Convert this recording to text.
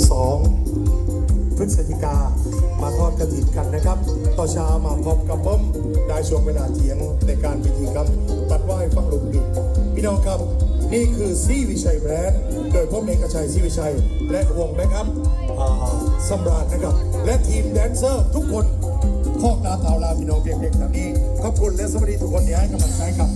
2 พฤศจิกามาทอดกระถินกันนะครับต่อเช้ามาพบกับผมได้ช่วงเวลาเที่ยงในการพิธีครับตัดไหว้ฟังลูงดิพี่น้องครับ นี่คือซีวิชัยแบรนด์โดยพ่อเมกชัยซีวิชัย และวงนะครับสาสำราญนะครับ และทีมแดนเซอร์ทุกคนข้อกราเทาลาพี่น้องเพียงๆแบบนี้ขอบคุณและสวัสดีทุกคนที่ให้กำลังใจครับ